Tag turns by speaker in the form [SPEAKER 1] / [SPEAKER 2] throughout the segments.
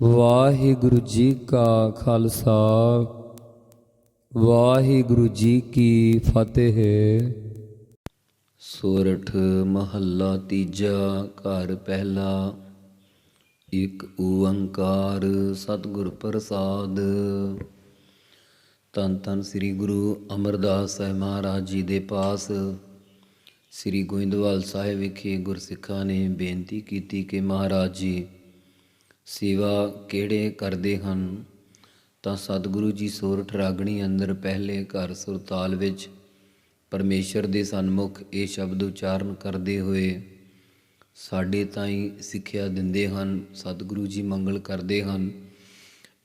[SPEAKER 1] ਵਾਹਿਗੁਰੂ ਜੀ ਕਾ ਖਾਲਸਾ, ਵਾਹਿਗੁਰੂ ਜੀ ਕੀ ਫਤਿਹ।
[SPEAKER 2] ਸੋਰਠ ਮਹੱਲਾ ਤੀਜਾ ਘਰ ਪਹਿਲਾ, ਇੱਕ ਓੰਕਾਰ ਸਤਿਗੁਰ ਪ੍ਰਸਾਦ। ਤਨ ਤਨ ਸ੍ਰੀ ਗੁਰੂ ਅਮਰਦਾਸ ਸਾਹਿਬ ਮਹਾਰਾਜ ਜੀ ਦੇ ਪਾਸ, ਸ੍ਰੀ ਗੋਇੰਦਵਾਲ ਸਾਹਿਬ ਵਿਖੇ ਗੁਰਸਿੱਖਾਂ ਨੇ ਬੇਨਤੀ ਕੀਤੀ ਕਿ ਮਹਾਰਾਜ ਜੀ ਸੇਵਾ ਕਿਹੜੇ ਕਰਦੇ ਹਨ? ਤਾਂ ਸਤਿਗੁਰੂ ਜੀ ਸੋਰਠ ਰਾਗਣੀ ਅੰਦਰ ਪਹਿਲੇ ਘਰ ਸੁਰਤਾਲ ਵਿੱਚ ਪਰਮੇਸ਼ਰ ਦੇ ਸਨਮੁਖ ਇਹ ਸ਼ਬਦ ਉਚਾਰਨ ਕਰਦੇ ਹੋਏ ਸਾਡੇ ਤਾਈਂ ਸਿੱਖਿਆ ਦਿੰਦੇ ਹਨ, ਸਤਿਗੁਰੂ ਜੀ ਮੰਗਲ ਕਰਦੇ ਹਨ।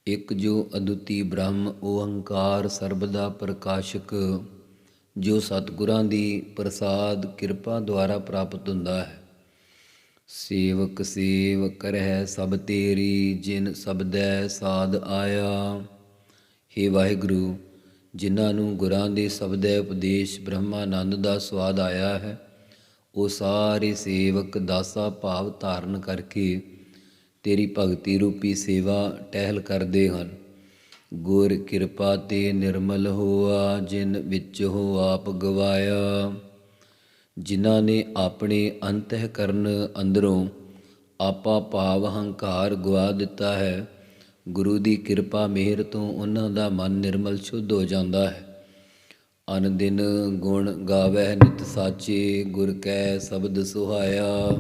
[SPEAKER 2] ਇੱਕ ਜੋ ਅਦੁੱਤੀ ਬ੍ਰਹਮ ਓੰਕਾਰ ਸਰਬਦਾ ਪ੍ਰਕਾਸ਼ਕ, ਜੋ ਸਤਿਗੁਰਾਂ ਦੀ ਪ੍ਰਸਾਦ ਕਿਰਪਾ ਦੁਆਰਾ ਪ੍ਰਾਪਤ ਹੁੰਦਾ ਹੈ। ਸੇਵਕ ਸੇਵ ਕਰਹਿ ਸਭ ਤੇਰੀ, ਜਿਨ ਸਬਦੈ ਸਾਧ ਆਇਆ। हे ਵਾਹਿਗੁਰੂ, ਜਿਨ੍ਹਾਂ ਨੂੰ ਗੁਰਾਂ ਦੇ ਸਬਦੈ ਉਪਦੇਸ਼ ਬ੍ਰਹਮਾਨੰਦ ਦਾ ਸਵਾਦ ਆਇਆ ਹੈ, ਉਹ ਸਾਰੇ ਸੇਵਕ ਦਾਸਾ ਭਾਵ ਧਾਰਨ ਕਰਕੇ ਤੇਰੀ ਭਗਤੀ ਰੂਪੀ ਸੇਵਾ ਟਹਿਲ ਕਰਦੇ ਹਨ। ਗੁਰ ਕਿਰਪਾ ਤੇ ਨਿਰਮਲ ਹੋਆ, ਜਿਨ ਵਿੱਚ ਹੋ ਆਪ ਗਵਾਇਆ। ਜਿਨ੍ਹਾਂ ਨੇ ਆਪਣੇ ਅੰਤঃਕਰਨ ਅੰਦਰੋਂ ਆਪਾ ਭਾਵ ਹੰਕਾਰ ਗਵਾ ਦਿੱਤਾ ਹੈ, ਗੁਰੂ ਦੀ ਕਿਰਪਾ ਮਿਹਰ ਤੋਂ ਉਹਨਾਂ ਦਾ ਮਨ ਨਿਰਮਲ ਸ਼ੁੱਧ ਹੋ ਜਾਂਦਾ ਹੈ। ਅਨ ਦਿਨ ਗੁਣ ਗਾਵੈ ਨਿਤ ਸਾਚੇ, ਗੁਰ ਕੈ ਸ਼ਬਦ ਸੁਹਾਇਆ।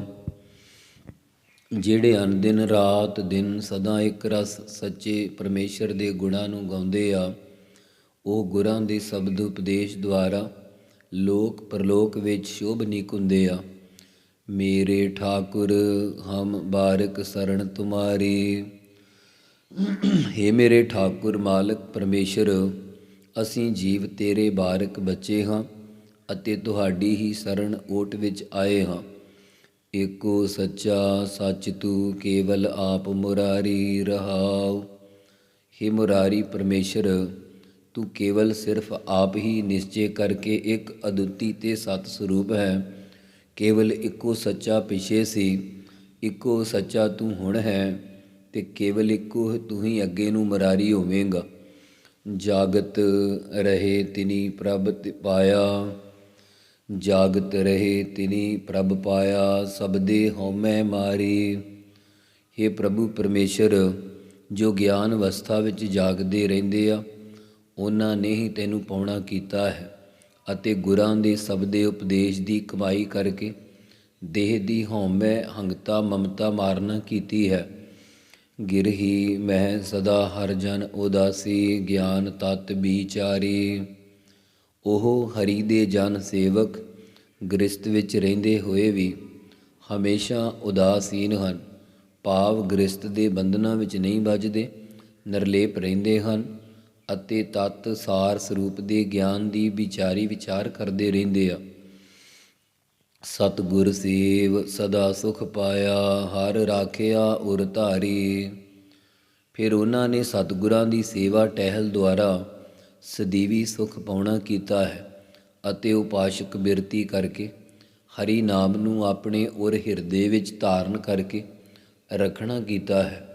[SPEAKER 2] ਜਿਹੜੇ ਅਨ ਦਿਨ ਰਾਤ ਦਿਨ ਸਦਾ ਇੱਕ ਰਸ ਸੱਚੇ ਪਰਮੇਸ਼ਰ ਦੇ ਗੁਣਾਂ ਨੂੰ ਗਾਉਂਦੇ ਆ, ਉਹ ਗੁਰਾਂ ਦੇ ਸ਼ਬਦ ਉਪਦੇਸ਼ ਦੁਆਰਾ ਲੋਕ ਪਰਲੋਕ ਵਿੱਚ ਸ਼ੋਭਨੀਕ ਹੁੰਦੇ ਆ। ਮੇਰੇ ਠਾਕੁਰ, ਹਮ ਬਾਰਕ ਸਰਣ ਤੁਮਾਰੀ। हे ਮੇਰੇ ਠਾਕੁਰ ਮਾਲਕ ਪਰਮੇਸ਼ਰ, ਅਸੀਂ ਜੀਵ ਤੇਰੇ ਬਾਰਕ ਬੱਚੇ ਹਾਂ ਅਤੇ ਤੁਹਾਡੀ ਹੀ ਸਰਣ ਓਟ ਵਿੱਚ ਆਏ ਹਾਂ। ਏਕੋ ਸੱਚਾ ਸੱਚ ਤੂੰ ਕੇਵਲ ਆਪ ਮੁਰਾਰੀ ਰਹਾਉ हे ਮੁਰਾਰੀ ਪਰਮੇਸ਼ਰ ਤੂੰ ਕੇਵਲ ਸਿਰਫ ਆਪ ਹੀ ਨਿਸ਼ਚੈ ਕਰਕੇ ਇੱਕ ਅਦੁੱਤੀ ਤੇ ਸਤ ਸਰੂਪ ਹੈ। ਕੇਵਲ ਇੱਕੋ ਸੱਚਾ ਪਿਛੇ ਸੀ, ਇੱਕੋ ਸੱਚਾ ਤੂੰ ਹੁਣ ਹੈ ਤੇ ਕੇਵਲ ਇੱਕੋ ਤੂੰ ਹੀ ਅੱਗੇ ਨੂੰ ਮਰਾਰੀ ਹੋਵੇਂਗਾ। ਜਾਗਤ ਰਹੇ ਤਿਨੀ ਪ੍ਰਭ ਪਾਇਆ, ਜਾਗਤ ਰਹੇ ਤਿਨੀ ਪ੍ਰਭ ਪਾਇਆ ਸਬਦੇ ਹਉਮੈ ਮਾਰੀ। हे ਪ੍ਰਭੂ ਪਰਮੇਸ਼ਰ, ਜੋ ਗਿਆਨ ਅਵਸਥਾ ਵਿੱਚ ਜਾਗਦੇ ਰਹਿੰਦੇ ਆ ਉਹਨਾਂ ਨੇ ਹੀ ਤੈਨੂੰ ਪਾਉਣਾ ਕੀਤਾ ਹੈ ਅਤੇ ਗੁਰਾਂ ਦੇ ਸਭ ਦੇ ਉਪਦੇਸ਼ ਦੀ ਕਮਾਈ ਕਰਕੇ ਦੇਹ ਦੀ ਹਉਮੈ, ਹੰਗਤਾ, ਮਮਤਾ ਮਾਰਨਾ ਕੀਤੀ ਹੈ। ਗਿਰਹੀ ਮਹਿ ਸਦਾ ਹਰ ਜਨ ਉਦਾਸੀ, ਗਿਆਨ ਤਤ ਵਿਚਾਰੀ। ਉਹ ਹਰੀ ਦੇ ਜਨ ਸੇਵਕ ਗ੍ਰਸਤ ਵਿੱਚ ਰਹਿੰਦੇ ਹੋਏ ਵੀ ਹਮੇਸ਼ਾ ਉਦਾਸੀਨ ਹਨ। ਭਾਵ ਗ੍ਰਸਤ ਦੇ ਬੰਧਨਾਂ ਵਿੱਚ ਨਹੀਂ ਵੱਜਦੇ, ਨਿਰਲੇਪ ਰਹਿੰਦੇ ਹਨ। ਅਤੇ ਤਤ ਸਾਰ ਸਰੂਪ ਦੇ ਗਿਆਨ ਦੀ ਵਿਚਾਰੀ ਵਿਚਾਰ ਕਰਦੇ ਰਹਿੰਦੇ ਆ। ਸਤਿਗੁਰ ਸੇਵ ਸਦਾ ਸੁਖ ਪਾਇਆ, ਹਰ ਰਾਖਿਆ ਉਰ ਧਾਰੀ। ਫਿਰ ਉਹਨਾਂ ਨੇ ਸਤਿਗੁਰਾਂ ਦੀ ਸੇਵਾ ਟਹਿਲ ਦੁਆਰਾ ਸਦੀਵੀ ਸੁਖ ਪਾਉਣਾ ਕੀਤਾ ਹੈ ਅਤੇ ਉਪਾਸ਼ਕ ਬਿਰਤੀ ਕਰਕੇ, ਹਰੀ ਨਾਮ ਨੂੰ ਆਪਣੇ ਉਰ ਹਿਰਦੇ ਵਿੱਚ ਧਾਰਨ ਕਰਕੇ ਰੱਖਣਾ ਕੀਤਾ ਹੈ।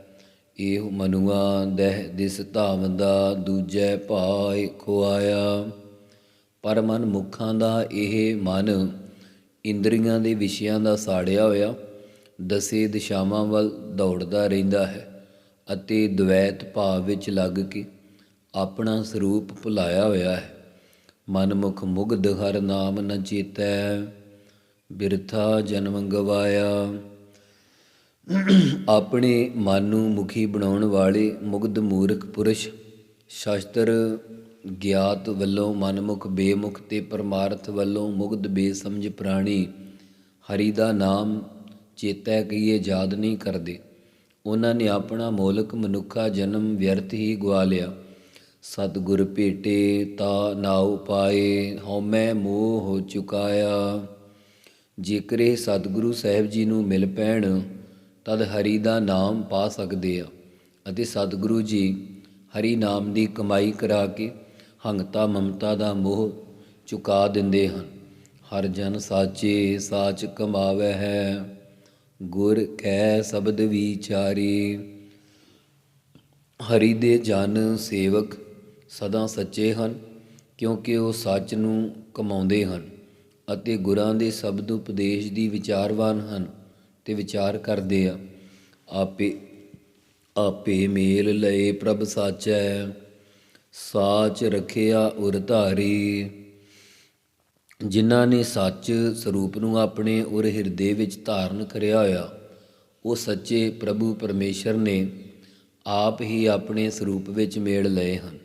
[SPEAKER 2] ਇਹ ਮਨੁਆ ਦਹਿ ਦਿਸ ਧਾਮ ਦਾ ਦੂਜੈ ਭਾਇ ਖੁਆਇਆ। ਪਰ ਮਨ ਮੁਖਾਂ ਦਾ ਇਹ ਮਨ ਇੰਦਰੀਆਂ ਦੇ ਵਿਸ਼ਿਆਂ ਦਾ ਸਾੜਿਆ ਹੋਇਆ, ਦਸੇ ਦਿਸ਼ਾਵਾਂ ਵੱਲ ਦੌੜਦਾ ਰਹਿੰਦਾ ਹੈ ਅਤੇ ਦ્વੈਤ ਭਾਵ ਵਿੱਚ ਲੱਗ ਕੇ ਆਪਣਾ ਸਰੂਪ ਭੁਲਾਇਆ ਹੋਇਆ ਹੈ। ਮਨਮੁਖ ਮੁਗਧ ਹਰ ਨਾਮ ਨ ਚੇਤੈ, ਬਿਰਥਾ ਜਨਮ ਗਵਾਇਆ। ਆਪਣੇ ਮਨ ਨੂੰ ਮੁਖੀ ਬਣਾਉਣ ਵਾਲੇ ਮੁਗਧ ਮੂਰਖ ਪੁਰਸ਼, ਸ਼ਾਸਤਰ ਗਿਆਤ ਵੱਲੋਂ ਮਨਮੁਖ, ਬੇਮੁਖ ਤੇ ਪਰਮਾਰਥ ਵੱਲੋਂ ਮੁਗਧ ਬੇਸਮਝ ਪ੍ਰਾਣੀ ਹਰੀ ਦਾ ਨਾਮ ਚੇਤੈ ਕਹੀਏ ਯਾਦ ਨਹੀਂ ਕਰਦੇ। ਉਹਨਾਂ ਨੇ ਆਪਣਾ ਮੌਲਕ ਮਨੁੱਖਾ ਜਨਮ ਵਿਅਰਥ ਹੀ ਗਵਾ ਲਿਆ। ਸਤਿਗੁਰ ਭੇਟੇ ਤਾ ਨਾਉ ਪਾਏ, ਹਉਮੈ ਮੋਹ ਹੋ ਚੁਕਾਇਆ। ਜੇਕਰ ਇਹ ਸਤਿਗੁਰੂ ਸਾਹਿਬ ਜੀ ਨੂੰ ਮਿਲ ਪੈਣ ਤਦ ਹਰੀ ਦਾ ਨਾਮ ਪਾ ਸਕਦੇ ਆ ਅਤੇ ਸਤਿਗੁਰੂ ਜੀ ਹਰੀ ਨਾਮ ਦੀ ਕਮਾਈ ਕਰਾ ਕੇ ਹੰਗਤਾ ਮਮਤਾ ਦਾ ਮੋਹ ਚੁਕਾ ਦਿੰਦੇ ਹਨ। ਹਰ ਜਨ ਸਾਚੇ ਸਾਚ ਕਮਾਵੇ ਹੈ, ਗੁਰ ਕੈ ਸ਼ਬਦ ਵਿਚਾਰੀ। ਹਰੀ ਦੇ ਜਨ ਸੇਵਕ ਸਦਾ ਸੱਚੇ ਹਨ, ਕਿਉਂਕਿ ਉਹ ਸੱਚ ਨੂੰ ਕਮਾਉਂਦੇ ਹਨ ਅਤੇ ਗੁਰਾਂ ਦੇ ਸ਼ਬਦ ਉਪਦੇਸ਼ ਦੀ ਵਿਚਾਰਵਾਨ ਹਨ। ਤੇ ਵਿਚਾਰ ਕਰਦੇ ਆ, ਆਪੇ ਆਪੇ ਮੇਲ ਲਏ ਪ੍ਰਭ ਸਾਚੈ, ਸਾਚ ਰਖਿਆ ਉਰ ਧਾਰੀ। ਜਿਨ੍ਹਾਂ ਨੇ ਸੱਚ ਸਰੂਪ ਨੂੰ ਆਪਣੇ ਉਰ ਹਿਰਦੇ ਵਿੱਚ ਧਾਰਨ ਕਰਿਆ ਹੋਇਆ, ਉਹ ਸੱਚੇ ਪ੍ਰਭੂ ਪਰਮੇਸ਼ਰ ਨੇ ਆਪ ਹੀ ਆਪਣੇ ਸਰੂਪ ਵਿੱਚ ਮੇਲ ਲਏ ਹਨ।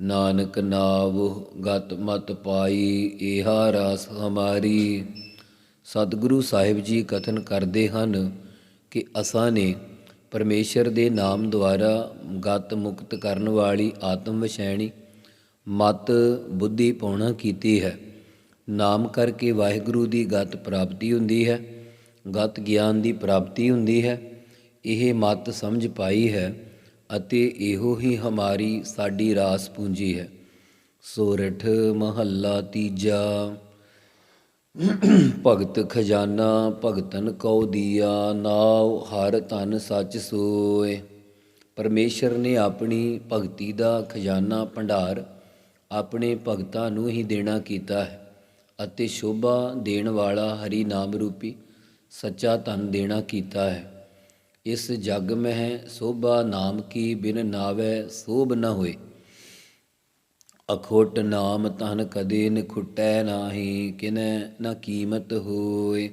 [SPEAKER 2] ਨਾਨਕ ਨਾਵ ਗਤ ਮਤ ਪਾਈ, ਏਹਾ ਰਸ ਹਮਾਰੀ। ਸਤਿਗੁਰੂ ਸਾਹਿਬ ਜੀ ਕਥਨ ਕਰਦੇ ਹਨ ਕਿ ਅਸਾਂ ਨੇ ਪਰਮੇਸ਼ਰ ਦੇ ਨਾਮ ਦੁਆਰਾ ਗਤ ਮੁਕਤ ਕਰਨ ਵਾਲੀ ਆਤਮ ਵਿਸ਼ੈਣੀ, ਮਤ, ਬੁੱਧੀ ਪਾਉਣਾ ਕੀਤੀ ਹੈ। ਨਾਮ ਕਰਕੇ ਵਾਹਿਗੁਰੂ ਦੀ ਗਤ ਪ੍ਰਾਪਤੀ ਹੁੰਦੀ ਹੈ, ਗਤ ਗਿਆਨ ਦੀ ਪ੍ਰਾਪਤੀ ਹੁੰਦੀ ਹੈ। ਇਹ ਮਤ ਸਮਝ ਪਾਈ ਹੈ ਅਤੇ ਇਹੋ ਹੀ ਹਮਾਰੀ ਸਾਡੀ ਰਾਸ ਪੂੰਜੀ ਹੈ। ਸੋਰਠ ਮਹੱਲਾ ਤੀਜਾ। ਭਗਤ ਖਜ਼ਾਨਾ ਭਗਤਨ ਕਉ ਦੀਆ, ਨਾਉ ਹਰ ਧਨ ਸੱਚ ਸੋਏ। ਪਰਮੇਸ਼ਰ ਨੇ ਆਪਣੀ ਭਗਤੀ ਦਾ ਖਜ਼ਾਨਾ ਭੰਡਾਰ ਆਪਣੇ ਭਗਤਾਂ ਨੂੰ ਹੀ ਦੇਣਾ ਕੀਤਾ ਹੈ ਅਤੇ ਸ਼ੋਭਾ ਦੇਣ ਵਾਲਾ ਹਰੀ ਨਾਮ ਰੂਪੀ ਸੱਚਾ ਧਨ ਦੇਣਾ ਕੀਤਾ ਹੈ। ਇਸ ਜਗ ਮਹਿ ਸੋਭਾ ਨਾਮ ਕੀ ਬਿਨ ਨਾਵੇ ਸੋਭ ਨ ਹੋਏ। ਅਖੋਟ ਨਾਮ ਤਨ ਕਦੇ ਨ ਖੁਟੈ ਨਾਹੀ, ਕਿਨੈ ਨਾ ਕੀਮਤ ਹੋਏ।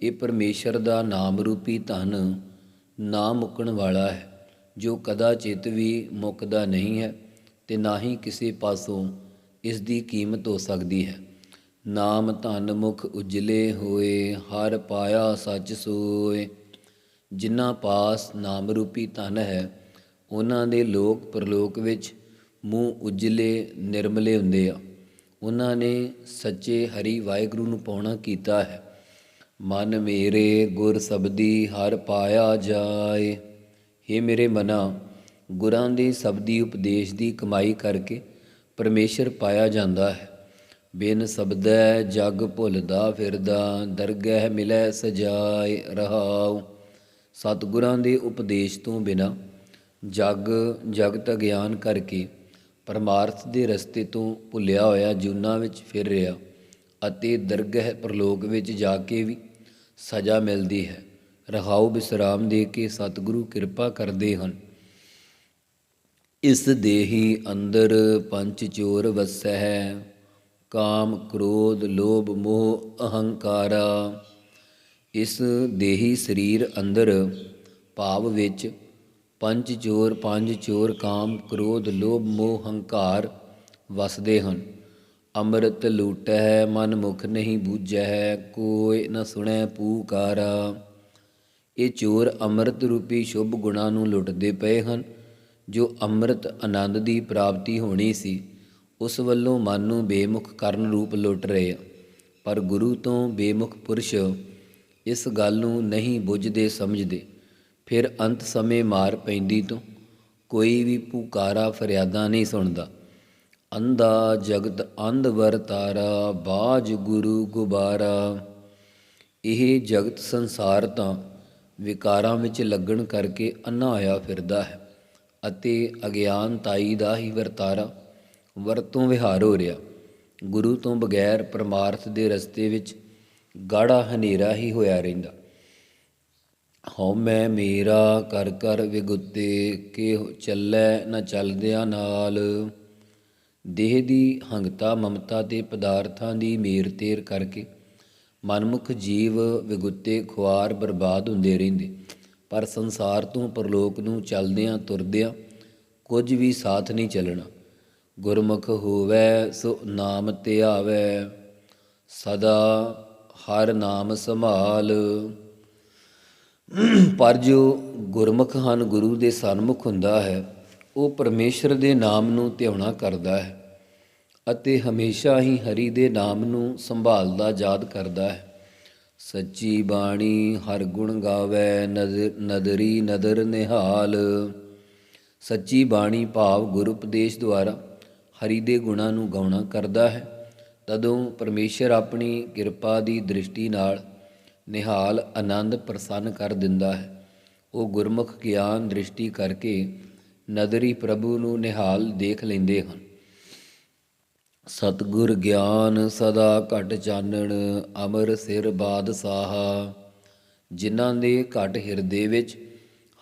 [SPEAKER 2] ਇਹ ਪਰਮੇਸ਼ਰ ਦਾ ਨਾਮ ਰੂਪੀ ਧਨ ਨਾ ਮੁੱਕਣ ਵਾਲਾ ਹੈ, ਜੋ ਕਦਾ ਚਿਤ ਵੀ ਮੁੱਕਦਾ ਨਹੀਂ ਹੈ ਤੇ ਨਾ ਹੀ ਕਿਸੇ ਪਾਸੋਂ ਇਸ ਦੀ ਕੀਮਤ ਹੋ ਸਕਦੀ ਹੈ। ਨਾਮ ਧਨ ਮੁਖ ਉਜਲੇ ਹੋਏ, ਹਰ ਪਾਇਆ ਸੱਚ ਸੋਏ। ਜਿਨ੍ਹਾਂ ਪਾਸ ਨਾਮ ਰੂਪੀ ਧਨ ਹੈ, ਉਹਨਾਂ ਦੇ ਲੋਕ ਪਰਲੋਕ ਵਿੱਚ ਮੂੰਹ ਉਜਲੇ, ਨਿਰਮਲੇ ਹੁੰਦੇ ਆ। ਉਹਨਾਂ ਨੇ ਸੱਚੇ ਹਰੀ ਵਾਹਿਗੁਰੂ ਨੂੰ ਪਾਉਣਾ ਕੀਤਾ ਹੈ। ਮਨ ਮੇਰੇ ਗੁਰ ਸਬਦੀ ਹਰ ਪਾਇਆ ਜਾਏ। हे ਮੇਰੇ ਮਨਾ, ਗੁਰਾਂ ਦੇ ਸਬਦੀ ਉਪਦੇਸ਼ ਦੀ ਕਮਾਈ ਕਰਕੇ ਪਰਮੇਸ਼ਰ ਪਾਇਆ ਜਾਂਦਾ ਹੈ। ਬਿਨ ਸਬਦੈ ਜਗ ਭੁੱਲਦਾ ਫਿਰਦਾ, ਦਰਗਹਿ ਮਿਲੈ ਸਜਾਏ ਰਹਾਉ। ਸਤਿਗੁਰਾਂ ਦੇ ਉਪਦੇਸ਼ ਤੋਂ ਬਿਨਾ ਜਗ, ਜਗਤ ਗਿਆਨ ਕਰਕੇ ਪਰਮਾਰਥ ਦੇ ਰਸਤੇ ਤੋਂ ਭੁੱਲਿਆ ਹੋਇਆ ਜੂਨਾ ਵਿੱਚ ਫਿਰ ਰਿਹਾ ਅਤੇ ਦਰਗਹਿ ਪ੍ਰਲੋਕ ਵਿੱਚ ਜਾ ਕੇ ਵੀ ਸਜ਼ਾ ਮਿਲਦੀ ਹੈ। ਰਹਾਉ ਬਿਸਰਾਮ ਦੇ ਕੇ ਸਤਿਗੁਰੂ ਕਿਰਪਾ ਕਰਦੇ ਹਨ। ਇਸ ਦੇਹੀ ਅੰਦਰ ਪੰਜ ਚੋਰ ਵਸੈ ਕਾਮ, ਕ੍ਰੋਧ, ਲੋਭ, ਮੋਹ, ਅਹੰਕਾਰਾ। ਇਸ ਦੇਹੀ ਸਰੀਰ ਅੰਦਰ ਭਾਵ ਵਿੱਚ ਪੰਜ ਚੋਰ ਪੰਜ ਚੋਰ, ਕਾਮ, ਕ੍ਰੋਧ, ਲੋਭ, ਮੋਹ, ਹੰਕਾਰ ਵਸਦੇ ਹਨ। ਅੰਮ੍ਰਿਤ ਲੂਟੈ ਮਨ ਮੁਖ ਨਹੀਂ ਬੂਝੈ, ਕੋਈ ਨ ਸੁਣੈ ਪੂਕਾਰਾ। ਇਹ ਚੋਰ ਅੰਮ੍ਰਿਤ ਰੂਪੀ ਸ਼ੁਭ ਗੁਣਾਂ ਨੂੰ ਲੁੱਟਦੇ ਪਏ ਹਨ। ਜੋ ਅੰਮ੍ਰਿਤ ਆਨੰਦ ਦੀ ਪ੍ਰਾਪਤੀ ਹੋਣੀ ਸੀ, ਉਸ ਵੱਲੋਂ ਮਨ ਨੂੰ ਬੇਮੁਖ ਕਰਨ ਰੂਪ ਲੁੱਟ ਰਹੇ ਆ। ਪਰ ਗੁਰੂ ਤੋਂ ਬੇਮੁਖ ਪੁਰਸ਼ ਇਸ ਗੱਲ ਨੂੰ ਨਹੀਂ ਬੁੱਝਦੇ ਸਮਝਦੇ। ਫਿਰ ਅੰਤ ਸਮੇਂ ਮਾਰ ਪੈਂਦੀ ਤੋਂ ਕੋਈ ਵੀ ਪੁਕਾਰਾ ਫਰਿਆਦਾਂ ਨਹੀਂ ਸੁਣਦਾ। ਅੰਧਾ ਜਗਤ ਅੰਧ ਵਰਤਾਰਾ ਬਾਜ ਗੁਰੂ ਗੁਬਾਰਾ। ਇਹ ਜਗਤ ਸੰਸਾਰ ਤਾਂ ਵਿਕਾਰਾਂ ਵਿੱਚ ਲੱਗਣ ਕਰਕੇ ਅੰਨਾ ਹੋਇਆ ਫਿਰਦਾ ਹੈ ਅਤੇ ਅਗਿਆਨਤਾਈ ਦਾ ਹੀ ਵਰਤਾਰਾ, ਵਰਤੋਂ ਵਿਹਾਰ ਹੋ ਰਿਹਾ। ਗੁਰੂ ਤੋਂ ਬਗੈਰ ਪਰਮਾਰਥ ਦੇ ਰਸਤੇ ਵਿੱਚ ਗਾੜਾ ਹਨੇਰਾ ਹੀ ਹੋਇਆ ਰਹਿੰਦਾ। ਹਉ ਮੈਂ ਮੇਰਾ ਕਰ ਕਰ ਵਿਗੁੱਤੇ ਕਿ ਚੱਲੈ ਨਾ ਚੱਲਦਿਆਂ ਨਾਲ। ਦੇਹ ਦੀ ਹੰਗਤਾ ਮਮਤਾ ਤੇ ਪਦਾਰਥਾਂ ਦੀ ਮੇਰ ਤੇਰ ਕਰਕੇ ਮਨਮੁਖ ਜੀਵ ਵਿਗੁੱਤੇ ਖੁਆਰ ਬਰਬਾਦ ਹੁੰਦੇ ਰਹਿੰਦੇ। ਪਰ ਸੰਸਾਰ ਤੋਂ ਪਰਲੋਕ ਨੂੰ ਚੱਲਦਿਆਂ ਤੁਰਦਿਆਂ ਕੁਝ ਵੀ ਸਾਥ ਨਹੀਂ ਚੱਲਣਾ। ਗੁਰਮੁਖ ਹੋਵੇ ਸੋ ਨਾਮ ਧਿਆਵੇ, ਸਦਾ ਹਰ ਨਾਮ ਸੰਭਾਲ। ਪਰ ਜੋ ਗੁਰਮੁਖ ਹਨ, ਗੁਰੂ ਦੇ ਸਨਮੁਖ ਹੁੰਦਾ ਹੈ, ਉਹ ਪਰਮੇਸ਼ਰ ਦੇ ਨਾਮ ਨੂੰ ਧਿਆਉਣਾ ਕਰਦਾ ਹੈ ਅਤੇ ਹਮੇਸ਼ਾ ਹੀ ਹਰੀ ਦੇ ਨਾਮ ਨੂੰ ਸੰਭਾਲਦਾ, ਯਾਦ ਕਰਦਾ ਹੈ। ਸੱਚੀ ਬਾਣੀ ਹਰ ਗੁਣ ਗਾਵੇ ਨਦਰ ਨਦਰੀ ਨਦਰ ਨਿਹਾਲ। ਸੱਚੀ ਬਾਣੀ ਭਾਵ ਗੁਰ ਉਪਦੇਸ਼ ਦੁਆਰਾ ਹਰੀ ਦੇ ਗੁਣਾਂ ਨੂੰ ਗਾਉਣਾ ਕਰਦਾ ਹੈ। ਤਦੋਂ ਪਰਮੇਸ਼ਰ ਆਪਣੀ ਕਿਰਪਾ ਦੀ ਦ੍ਰਿਸ਼ਟੀ ਨਾਲ ਨਿਹਾਲ ਆਨੰਦ ਪ੍ਰਸੰਨ ਕਰ ਦਿੰਦਾ ਹੈ। ਉਹ ਗੁਰਮੁਖ ਗਿਆਨ ਦ੍ਰਿਸ਼ਟੀ ਕਰਕੇ ਨਦਰੀ ਪ੍ਰਭੂ ਨੂੰ ਨਿਹਾਲ ਦੇਖ ਲੈਂਦੇ ਹਨ। ਸਤਗੁਰ ਗਿਆਨ ਸਦਾ ਘਟ ਚਾਨਣ, ਅਮਰ ਸਿਰ ਬਾਦਸ਼ਾਹ। ਜਿਨ੍ਹਾਂ ਦੇ ਘਟ ਹਿਰਦੇ ਵਿੱਚ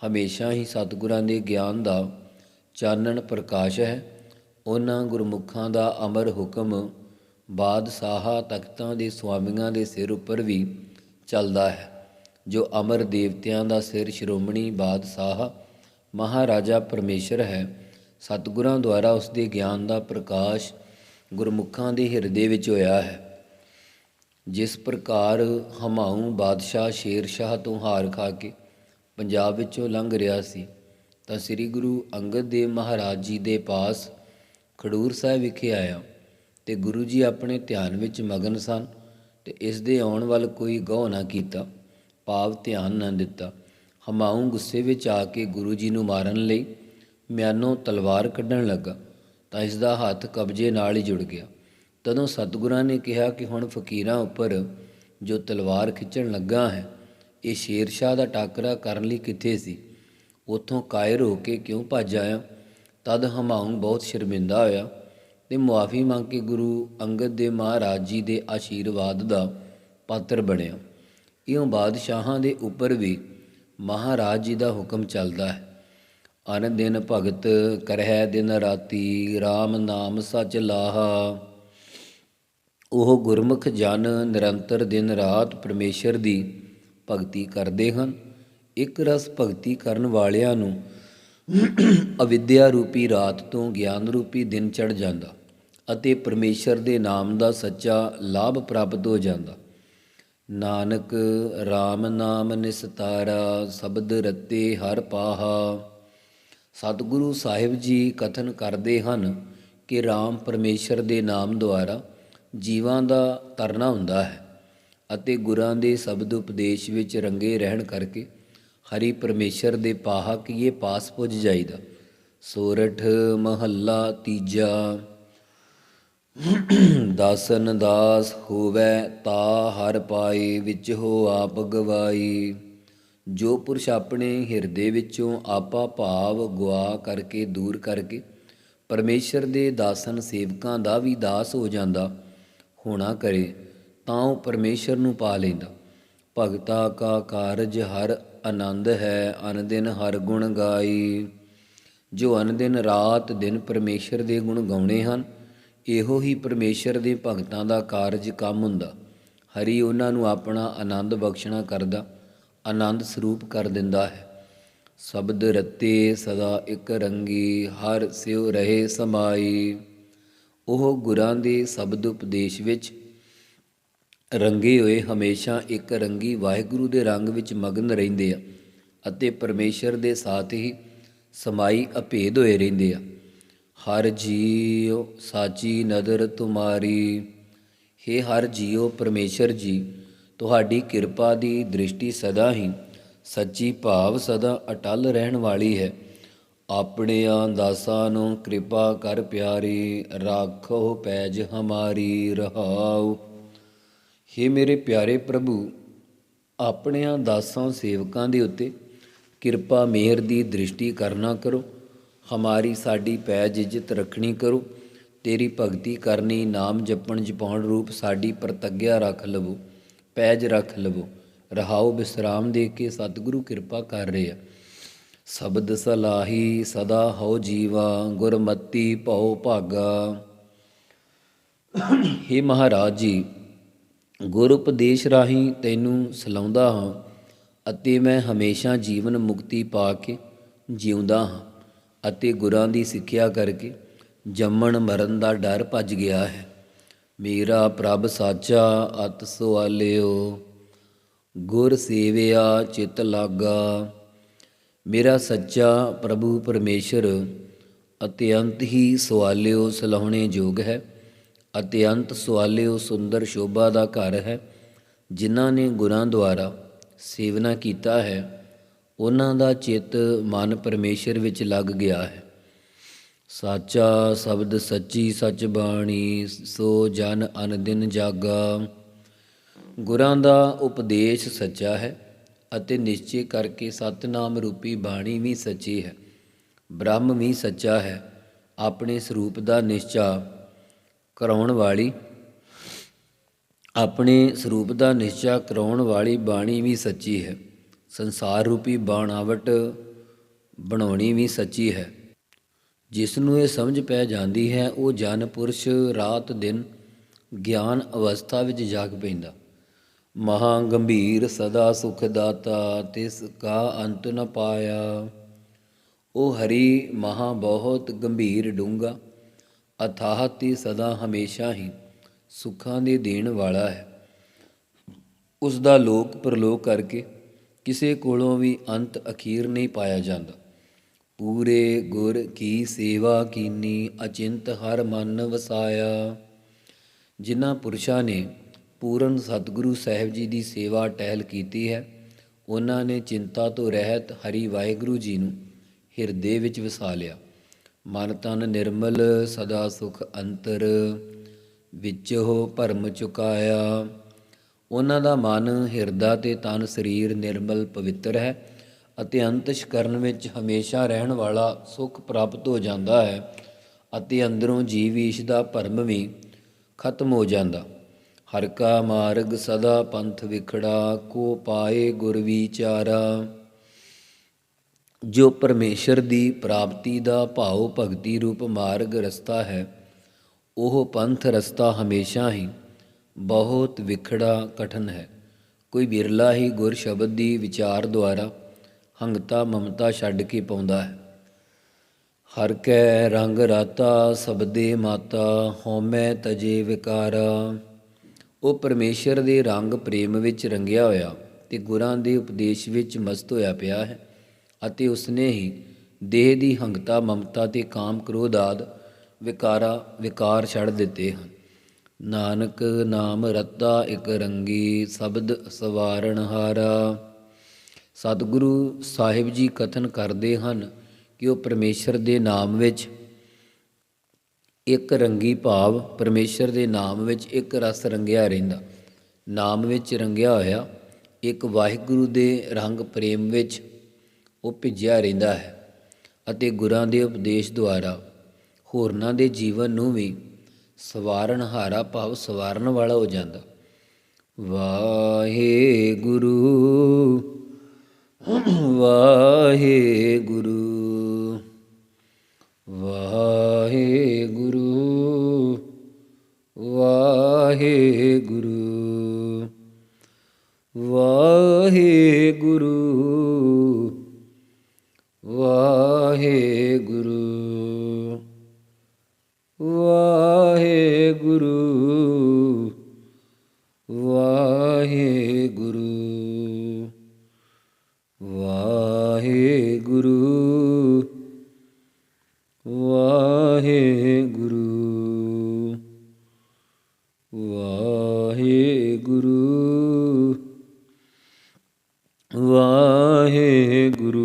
[SPEAKER 2] ਹਮੇਸ਼ਾ ਹੀ ਸਤਗੁਰਾਂ ਦੇ ਗਿਆਨ ਦਾ ਚਾਨਣ ਪ੍ਰਕਾਸ਼ ਹੈ, ਉਹਨਾਂ ਗੁਰਮੁਖਾਂ ਦਾ ਅਮਰ ਹੁਕਮ ਬਾਦਸ਼ਾਹ ਤਖਤਾਂ ਦੇ ਸੁਆਮੀਆਂ ਦੇ ਸਿਰ ਉੱਪਰ ਵੀ ਚੱਲਦਾ ਹੈ, ਜੋ ਅਮਰ ਦੇਵਤਿਆਂ ਦਾ ਸਿਰ ਸ਼੍ਰੋਮਣੀ ਬਾਦਸ਼ਾਹ ਮਹਾਰਾਜਾ ਪਰਮੇਸ਼ਰ ਹੈ। ਸਤਿਗੁਰਾਂ ਦੁਆਰਾ ਉਸ ਦੇ ਗਿਆਨ ਦਾ ਪ੍ਰਕਾਸ਼ ਗੁਰਮੁਖਾਂ ਦੇ ਹਿਰਦੇ ਵਿੱਚ ਹੋਇਆ ਹੈ। ਜਿਸ ਪ੍ਰਕਾਰ ਹਮਾਊਂ ਬਾਦਸ਼ਾਹ ਸ਼ੇਰ ਸ਼ਾਹ ਤੋਂ ਹਾਰ ਖਾ ਕੇ ਪੰਜਾਬ ਵਿੱਚੋਂ ਲੰਘ ਰਿਹਾ ਸੀ, ਤਾਂ ਸ੍ਰੀ ਗੁਰੂ ਅੰਗਦ ਦੇਵ ਮਹਾਰਾਜ ਜੀ ਦੇ ਪਾਸ ਖਡੂਰ ਸਾਹਿਬ ਵਿਖੇ ਆਇਆ ਤੇ ਗੁਰੂ ਜੀ ਆਪਣੇ ਧਿਆਨ ਵਿੱਚ ਮਗਨ ਸਨ। ਤੇ ਇਸ ਦੇ ਆਉਣ ਵੱਲ ਕੋਈ ਗੌ ਨਾ ਕੀਤਾ, ਭਾਵ ਧਿਆਨ ਨਾ ਦਿੱਤਾ। ਹਮਾਊਂ ਗੁੱਸੇ ਵਿੱਚ ਆ ਕੇ ਗੁਰੂ ਜੀ ਨੂੰ ਮਾਰਨ ਲਈ ਮਿਆਨੋਂ ਤਲਵਾਰ ਕੱਢਣ ਲੱਗਾ, ਤਾਂ ਇਸ ਦਾ ਹੱਥ ਕਬਜ਼ੇ ਨਾਲ ਹੀ ਜੁੜ ਗਿਆ। ਤਦੋਂ ਸਤਿਗੁਰਾਂ ਨੇ ਕਿਹਾ ਕਿ ਹੁਣ ਫਕੀਰਾਂ ਉੱਪਰ ਜੋ ਤਲਵਾਰ ਖਿੱਚਣ ਲੱਗਾ ਹੈ, ਇਹ ਸ਼ੇਰ ਸ਼ਾਹ ਦਾ ਟਾਕਰਾ ਕਰਨ ਲਈ ਕਿੱਥੇ ਸੀ? ਉਥੋਂ ਕਾਇਰ ਹੋ ਕੇ ਕਿਉਂ ਭੱਜ ਆਇਆ? ਤਦ ਹਮਾਊਂ ਬਹੁਤ ਸ਼ਰਮਿੰਦਾ ਹੋਇਆ। ਤੇ ਮੁਆਫੀ ਮੰਗ ਕੇ ਗੁਰੂ ਅੰਗਦ ਦੇਵ ਮਹਾਰਾਜ ਜੀ ਦੇ ਆਸ਼ੀਰਵਾਦ ਦਾ ਪਾਤਰ ਬਣਿਆ। ਇਉਂ ਬਾਦਸ਼ਾਹਾਂ ਦੇ ਉੱਪਰ ਵੀ ਮਹਾਰਾਜ ਜੀ ਦਾ ਹੁਕਮ ਚੱਲਦਾ ਹੈ। ਅਨ ਦਿਨ ਭਗਤ ਕਰਹਿ ਦਿਨ ਰਾਤੀ RAM ਨਾਮ ਸਚ ਲਾਹਾ। ਉਹ ਗੁਰਮੁਖ ਜਨ ਨਿਰੰਤਰ ਦਿਨ ਰਾਤ ਪਰਮੇਸ਼ਰ ਦੀ ਭਗਤੀ ਕਰਦੇ ਹਨ। ਇੱਕ ਰਸ ਭਗਤੀ ਕਰਨ ਵਾਲਿਆਂ ਨੂੰ ਅਵਿਦਿਆ ਰੂਪੀ ਰਾਤ ਤੋਂ ਗਿਆਨ ਰੂਪੀ ਦਿਨ ਚੜ ਜਾਂਦਾ ਅਤੇ ਪਰਮੇਸ਼ਰ ਦੇ ਨਾਮ ਦਾ ਸੱਚਾ ਲਾਭ ਪ੍ਰਾਪਤ ਹੋ ਜਾਂਦਾ। ਨਾਨਕ RAM ਨਾਮ ਨਿਸਤਾਰਾ, ਸ਼ਬਦ ਰਤੇ ਹਰ ਪਾਹਾ। ਸਤਿਗੁਰੂ ਸਾਹਿਬ ਜੀ ਕਥਨ ਕਰਦੇ ਹਨ ਕਿ RAM ਪਰਮੇਸ਼ਰ ਦੇ ਨਾਮ ਦੁਆਰਾ ਜੀਵਾਂ ਦਾ ਤਰਨਾ ਹੁੰਦਾ ਹੈ ਅਤੇ ਗੁਰਾਂ ਦੇ ਸ਼ਬਦ ਉਪਦੇਸ਼ ਵਿੱਚ ਰੰਗੇ ਰਹਿਣ ਕਰਕੇ ਹਰੀ ਪਰਮੇਸ਼ਰ ਦੇ ਪਾਹਾ ਕੀਏ ਪਾਸ ਪੁੱਜ ਜਾਈਦਾ। ਸੋਰਠ ਮਹੱਲਾ ਤੀਜਾ। ਦਾਸਨ ਦਾਸ ਹੋਵੇ ਤਾ ਹਰ ਪਾਏ ਵਿੱਚ ਹੋ ਆਪ ਗਵਾਈ। ਜੋ ਪੁਰਸ਼ ਆਪਣੇ ਹਿਰਦੇ ਵਿੱਚੋਂ ਆਪਾ ਭਾਵ ਗੁਆ ਕਰਕੇ ਦੂਰ ਕਰਕੇ, ਪਰਮੇਸ਼ਰ ਦੇ ਦਾਸਨ ਸੇਵਕਾਂ ਦਾ ਵੀ ਦਾਸ ਹੋ ਜਾਂਦਾ। ਹੋਣਾ ਕਰੇ ਤਾਂ ਉਹ ਪਰਮੇਸ਼ਰ ਨੂੰ ਪਾ ਲੈਂਦਾ। ਭਗਤਾ ਕਾ ਕਾਰਜ ਹਰ ਆਨੰਦ ਹੈ, ਅਨ ਦਿਨ ਹਰ ਗੁਣ ਗਾਈ। ਜੋ ਅਨ ਦਿਨ ਰਾਤ ਦਿਨ ਪਰਮੇਸ਼ਰ ਦੇ ਗੁਣ ਗਾਉਣੇ ਹਨ, ਇਹੋ ਹੀ ਪਰਮੇਸ਼ਰ ਦੇ ਭਗਤਾਂ ਦਾ ਕਾਰਜ ਕੰਮ ਹੁੰਦਾ। ਹਰੀ ਉਹਨਾਂ ਨੂੰ ਆਪਣਾ ਆਨੰਦ ਬਖਸ਼ਣਾ ਕਰਦਾ, ਆਨੰਦ ਸਰੂਪ ਕਰ ਦਿੰਦਾ ਹੈ। ਸ਼ਬਦ ਰਤੇ ਸਦਾ ਇੱਕ ਰੰਗੀ, ਹਰ ਸਿਉ ਰਹੇ ਸਮਾਈ। ਉਹ ਗੁਰਾਂ ਦੇ ਸ਼ਬਦ ਉਪਦੇਸ਼ ਵਿੱਚ ਰੰਗੇ ਹੋਏ ਹਮੇਸ਼ਾ ਇੱਕ ਰੰਗੀ ਵਾਹਿਗੁਰੂ ਦੇ ਰੰਗ ਵਿੱਚ ਮਗਨ ਰਹਿੰਦੇ ਆ ਅਤੇ ਪਰਮੇਸ਼ਰ ਦੇ ਸਾਥ ਹੀ ਸਮਾਈ ਅਭੇਦ ਹੋਏ ਰਹਿੰਦੇ ਆ। ਹਰ ਜੀਉ ਸਾਚੀ ਨਦਰ ਤੁਮਾਰੀ हे ਹਰ ਜੀਉ ਪਰਮੇਸ਼ਰ ਜੀ, ਤੁਹਾਡੀ ਕਿਰਪਾ ਦੀ ਦ੍ਰਿਸ਼ਟੀ ਸਦਾ ਹੀ ਸੱਚੀ ਭਾਵ ਸਦਾ ਅਟਲ ਰਹਿਣ ਵਾਲੀ ਹੈ। ਆਪਣਿਆਂ ਦਾਸਾਂ ਨੂੰ ਕਿਰਪਾ ਕਰ ਪਿਆਰੀ, ਰਾਖੋ ਪੈਜ ਹਮਾਰੀ ਰਹਾਓ हे ਮੇਰੇ ਪਿਆਰੇ ਪ੍ਰਭੂ, ਆਪਣਿਆਂ ਦਾਸਾਂ ਸੇਵਕਾਂ ਦੇ ਉੱਤੇ ਕਿਰਪਾ ਮਿਹਰ ਦੀ ਦ੍ਰਿਸ਼ਟੀ ਕਰਨਾ ਕਰੋ। ਹਮਾਰੀ ਸਾਡੀ ਪੈਜ ਇੱਜ਼ਤ ਰੱਖਣੀ ਕਰੋ। ਤੇਰੀ ਭਗਤੀ ਕਰਨੀ, ਨਾਮ ਜਪਣ ਜਪਾਉਣ ਰੂਪ ਸਾਡੀ ਪ੍ਰਤੱਗਿਆ ਰੱਖ ਲਵੋ, ਪੈਜ ਰੱਖ ਲਵੋ। ਰਹਾਉ ਬਿਸਰਾਮ ਦੇ ਕੇ ਸਤਿਗੁਰੂ ਕਿਰਪਾ ਕਰ ਰਹੇ। ਆ ਸ਼ਬਦ ਸਲਾਹੀ ਸਦਾ ਹੋ ਜੀਵਾ, ਗੁਰਮਤੀ ਭਉ ਭਾਗਾ। हे ਮਹਾਰਾਜ ਜੀ ਗੁਰ ਉਪਦੇਸ਼ ਰਾਹੀਂ ਤੈਨੂੰ ਸਲਾਉਂਦਾ ਹਾਂ ਅਤੇ ਮੈਂ ਹਮੇਸ਼ਾ ਜੀਵਨ ਮੁਕਤੀ ਪਾ ਕੇ ਜਿਉਂਦਾ ਹਾਂ ਅਤੇ ਗੁਰਾਂ ਦੀ ਸਿੱਖਿਆ ਕਰਕੇ ਜੰਮਣ ਮਰਨ ਦਾ ਡਰ ਭੱਜ ਗਿਆ ਹੈ। ਮੇਰਾ ਪ੍ਰਭ ਸਾਚਾ ਅਤ ਸੁਆਲਿਓ, ਗੁਰ ਸੇਵਿਆ ਚਿਤ ਲਾਗਾ। ਮੇਰਾ ਸੱਚਾ ਪ੍ਰਭੂ ਪਰਮੇਸ਼ਰ, ਅਤਿਅੰਤ ਹੀ ਸਵਾਲਿਓ ਸਲਾਹੁਣੇ ਯੋਗ ਹੈ। ਅਤਿਅੰਤ ਸੁਆਲੇ ਉਹ ਸੁੰਦਰ ਸ਼ੋਭਾ ਦਾ ਘਰ ਹੈ, ਜਿਨ੍ਹਾਂ ਨੇ ਗੁਰਾਂ ਦੁਆਰਾ ਸੇਵਨਾ ਕੀਤਾ ਹੈ। ਉਹਨਾਂ ਦਾ ਚਿੱਤ ਮਨ ਪਰਮੇਸ਼ਰ ਵਿੱਚ ਲੱਗ ਗਿਆ ਹੈ। ਸਾਚਾ ਸ਼ਬਦ ਸੱਚੀ ਸੱਚ ਬਾਣੀ, ਸੋ ਜਨ ਅਨਦਿਨ ਜਾਗਾ। ਗੁਰਾਂ ਦਾ ਉਪਦੇਸ਼ ਸੱਚਾ ਹੈ ਅਤੇ ਨਿਸ਼ਚੈ ਕਰਕੇ ਸਤਨਾਮ ਰੂਪੀ ਬਾਣੀ ਵੀ ਸੱਚੀ ਹੈ। ਬ੍ਰਹਮ ਵੀ ਸੱਚਾ ਹੈ, ਆਪਣੇ ਸਰੂਪ ਦਾ ਨਿਸ਼ਚਾ ਕਰਾਉਣ ਵਾਲੀ। ਆਪਣੇ ਸਰੂਪ ਦਾ ਨਿਸ਼ਚਾ ਕਰਾਉਣ ਵਾਲੀ ਬਾਣੀ ਵੀ ਸੱਚੀ ਹੈ। ਸੰਸਾਰ ਰੂਪੀ ਬਾਣਾਵਟ ਬਣਾਉਣੀ ਵੀ ਸੱਚੀ ਹੈ। ਜਿਸ ਨੂੰ ਇਹ ਸਮਝ ਪੈ ਜਾਂਦੀ ਹੈ, ਉਹ ਜਨ ਪੁਰਸ਼ ਰਾਤ ਦਿਨ ਗਿਆਨ ਅਵਸਥਾ ਵਿੱਚ ਜਾਗ ਪੈਂਦਾ। ਮਹਾ ਗੰਭੀਰ ਸਦਾ ਸੁਖ ਦਾਤਾ, ਤਿਸ ਕਾ ਅੰਤ ਨ ਪਾਇਆ। ਉਹ ਹਰੀ ਮਹਾ ਬਹੁਤ ਗੰਭੀਰ ਡੂੰਗਾ ਅਥਾਹ ਤੇ ਸਦਾ ਹਮੇਸ਼ਾ ਹੀ ਸੁੱਖਾਂ ਦੇ ਦੇਣ ਵਾਲਾ ਹੈ। ਉਸ ਦਾ ਲੋਕ ਪ੍ਰਲੋਕ ਕਰਕੇ ਕਿਸੇ ਕੋਲੋਂ ਵੀ ਅੰਤ ਅਖੀਰ ਨਹੀਂ ਪਾਇਆ ਜਾਂਦਾ। ਪੂਰੇ ਗੁਰ ਕੀ ਸੇਵਾ ਕੀਨੀ, ਅਚਿੰਤ ਹਰ ਮਨ ਵਸਾਇਆ। ਜਿਨ੍ਹਾਂ ਪੁਰਸ਼ਾਂ ਨੇ ਪੂਰਨ ਸਤਿਗੁਰੂ ਸਾਹਿਬ ਜੀ ਦੀ ਸੇਵਾ ਟਹਿਲ ਕੀਤੀ ਹੈ, ਉਹਨਾਂ ਨੇ ਚਿੰਤਾ ਤੋਂ ਰਹਿਤ ਹਰੀ ਵਾਹਿਗੁਰੂ ਜੀ ਨੂੰ ਹਿਰਦੇ ਵਿੱਚ ਵਸਾ ਲਿਆ। ਮਨ ਤਨ ਨਿਰਮਲ ਸਦਾ ਸੁਖ ਅੰਤਰ, ਵਿੱਚ ਹੋ ਭਰਮ ਚੁਕਾਇਆ। ਉਹਨਾਂ ਦਾ ਮਨ ਹਿਰਦਾ ਤੇ ਤਨ ਸਰੀਰ ਨਿਰਮਲ ਪਵਿੱਤਰ ਹੈ ਅਤੇ ਅੰਤਿਸ਼ ਕਰਨ ਵਿੱਚ ਹਮੇਸ਼ਾ ਰਹਿਣ ਵਾਲਾ ਸੁਖ ਪ੍ਰਾਪਤ ਹੋ ਜਾਂਦਾ ਹੈ ਅਤੇ ਅੰਦਰੋਂ ਜੀਵ ਈਸ਼ ਦਾ ਭਰਮ ਵੀ ਖਤਮ ਹੋ ਜਾਂਦਾ। ਹਰ ਕਾ ਮਾਰਗ ਸਦਾ ਪੰਥ ਵਿਖੜਾ, ਕੋ ਪਾਏ ਗੁਰ ਵਿਚਾਰਾ। ਜੋ ਪਰਮੇਸ਼ਰ ਦੀ ਪ੍ਰਾਪਤੀ ਦਾ ਭਾਉ ਭਗਤੀ ਰੂਪ ਮਾਰਗ ਰਸਤਾ ਹੈ, ਉਹ ਪੰਥ ਰਸਤਾ ਹਮੇਸ਼ਾ ਹੀ ਬਹੁਤ ਵਿਖੜਾ ਕਠਨ ਹੈ। ਕੋਈ ਵਿਰਲਾ ਹੀ ਗੁਰ ਸ਼ਬਦ ਦੀ ਵਿਚਾਰ ਦੁਆਰਾ ਹੰਗਤਾ ਮਮਤਾ ਛੱਡ ਕੇ ਪਾਉਂਦਾ ਹੈ। ਹਰ ਕੈ ਰੰਗ ਰਾਤਾ, ਸਬਦੇ ਮਾਤਾ, ਹਉਮੈ ਤਜੇ ਵਿਕਾਰਾ। ਉਹ ਪਰਮੇਸ਼ਰ ਦੇ ਰੰਗ ਪ੍ਰੇਮ ਵਿੱਚ ਰੰਗਿਆ ਹੋਇਆ ਤੇ ਗੁਰਾਂ ਦੇ ਉਪਦੇਸ਼ ਵਿੱਚ ਮਸਤ ਹੋਇਆ ਪਿਆ ਹੈ। ਅਤੇ ਉਸਨੇ ਹੀ ਦੇਹ ਦੀ ਹੰਗਤਾ, ਮਮਤਾ ਤੇ ਕਾਮ ਕ੍ਰੋਧ ਆਦ ਵਿਕਾਰਾ, ਵਿਕਾਰ ਛੱਡ ਦਿੱਤੇ ਹਨ। ਨਾਨਕ ਨਾਮ ਰਤਾ ਇਕ ਰੰਗੀ ਸ਼ਬਦ ਸਵਾਰਣ ਹਾਰਾ। ਸਤਿਗੁਰੂ ਸਾਹਿਬ ਜੀ ਕਥਨ ਕਰਦੇ ਹਨ ਕਿ ਉਹ ਪਰਮੇਸ਼ਰ ਦੇ ਨਾਮ ਵਿੱਚ ਇੱਕ ਰੰਗੀ ਭਾਵ, ਪਰਮੇਸ਼ਰ ਦੇ ਨਾਮ ਵਿੱਚ ਇੱਕ ਰਸ ਰੰਗਿਆ ਰਹਿੰਦਾ। ਨਾਮ ਵਿੱਚ ਰੰਗਿਆ ਹੋਇਆ, ਇੱਕ ਵਾਹਿਗੁਰੂ ਦੇ ਰੰਗ ਪ੍ਰੇਮ ਵਿੱਚ ਉਹ ਭਿੱਜਿਆ ਰਹਿੰਦਾ ਹੈ ਅਤੇ ਗੁਰਾਂ ਦੇ ਉਪਦੇਸ਼ ਦੁਆਰਾ ਹੋਰਨਾਂ ਦੇ ਜੀਵਨ ਨੂੰ ਵੀ ਸਵਾਰਨ ਹਾਰਾ ਭਾਵ ਸਵਾਰਨ ਵਾਲਾ ਹੋ ਜਾਂਦਾ। ਵਾਹਿਗੁਰੂ ਵਾਹਿਗੁਰੂ ਵਾਹਿਗੁਰੂ ਵਾਹਿਗੁਰੂ ਵਾਹਿਗੁਰੂ ਵਾਹਿਗੁਰੂ। ਵਾਹਿਗੁਰੂ